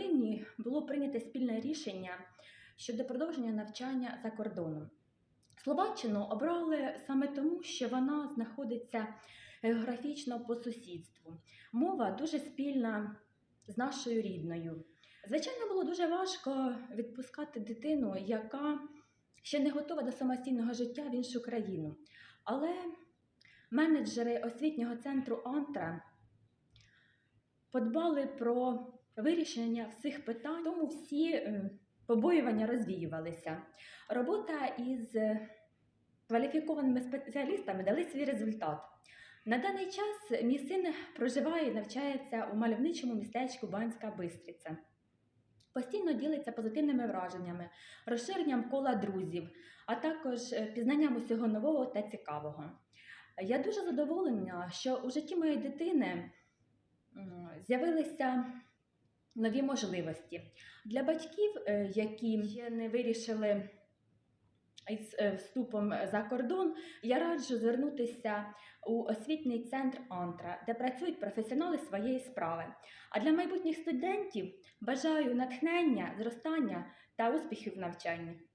родині було прийнято спільне рішення щодо продовження навчання за кордоном. Словаччину обрали саме тому, що вона знаходиться географічно по сусідству. Мова дуже спільна з нашою рідною. Звичайно, було дуже важко відпускати дитину, яка ще не готова до самостійного життя в іншу країну. Але менеджери освітнього центру Антра подбали про вирішення всіх питань, тому всі е, побоювання розвіювалися. Робота із е, кваліфікованими спеціалістами дали свій результат. На даний час мій син проживає і навчається у мальовничому містечку Банська Бистриця. Постійно ділиться позитивними враженнями, розширенням кола друзів, а також е, пізнанням усього нового та цікавого. Я дуже задоволена, що у житті моєї дитини з'явилися нові можливості. Для батьків, е, які ще не вирішили із е, вступом за кордон, я раджу звернутися у освітній центр Антра, де працюють професіонали своєї справи. А для майбутніх студентів бажаю натхнення, зростання та успіхів в навчанні.